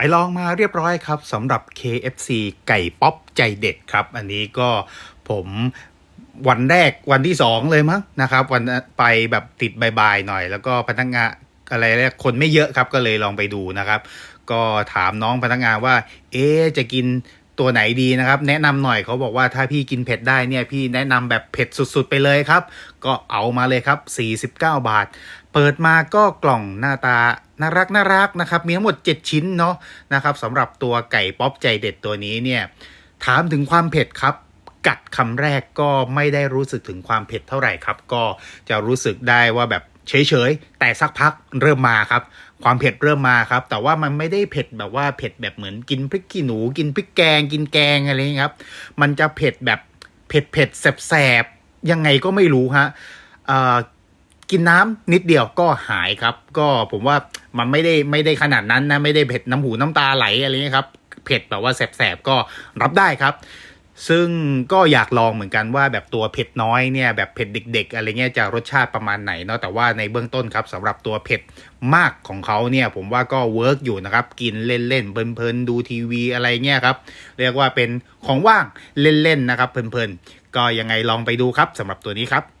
ไปลองมาเรียบร้อยครับสำหรับ KFC ไก่ป๊อปใจเด็ดครับ อันนี้ก็ผมวันแรกวันที่สองเลยมั้งนะครับ วันไปแบบติดบายๆหน่อย แล้วก็พนักงานอะไรเรียกคนไม่เยอะครับก็เลยลองไปดูนะครับ ก็ถามน้องพนักงานว่า เอ๊จะกินตัวไหนดีนะครับ แนะนำหน่อยเขาบอกว่าถ้าพี่กินเผ็ดได้เนี่ยพี่แนะนำแบบเผ็ดสุดๆไปเลยครับ ก็เอามาเลยครับ 49 บาท เปิดมาก็กล่องหน้าตาน่ารักน่ารักนะครับ มีทั้งหมด 7 ชิ้นเนาะนะครับสำหรับตัวไก่ป๊อปใจเด็ดตัวนี้เนี่ยถามถึงความเผ็ดครับ กัดคำแรกก็ไม่ได้รู้สึกถึงความเผ็ดเท่าไหร่ครับ ก็จะรู้สึกได้ว่าแบบเฉยๆ แต่สักพักเริ่มมาครับ ความเผ็ดเริ่มมาครับ แต่ว่ามันไม่ได้เผ็ดแบบว่าเผ็ดแบบเหมือนกินพริกขี้หนู กินพริกแกง กินแกงอะไรอย่างเงี้ครับ มันจะเผ็ดแบบเผ็ดเผ็ดแสบๆ ยังไงก็ไม่รู้ฮะเอ่อ กินน้ำนิดเดียวก็หายครับ ก็ผมว่ามันไม่ได้ไม่ได้ขนาดนั้นนะไม่ได้เผ็ดน้ำหูน้ำตาไหลอะไรเงี้ยครับเผ็ดแบบว่าแสบๆก็รับได้ครับ ซึ่งก็อยากลองเหมือนกันว่าแบบตัวเผ็ดน้อยเนี่ยแบบเผ็ดเด็ก ๆ อะไรเงี้ยจะรสชาติประมาณไหนเนาะแต่ว่าในเบื้องต้นครับสำหรับตัวเผ็ดมากของเขาเนี่ยผมว่าก็เวิร์กอยู่นะครับกินเล่นๆเพลินๆดูทีวีอะไรเงี้ยครับเรียกว่าเป็นของว่างเล่นๆนะครับเพลินๆก็ยังไงลองไปดูครับสำหรับตัวนี้ครับ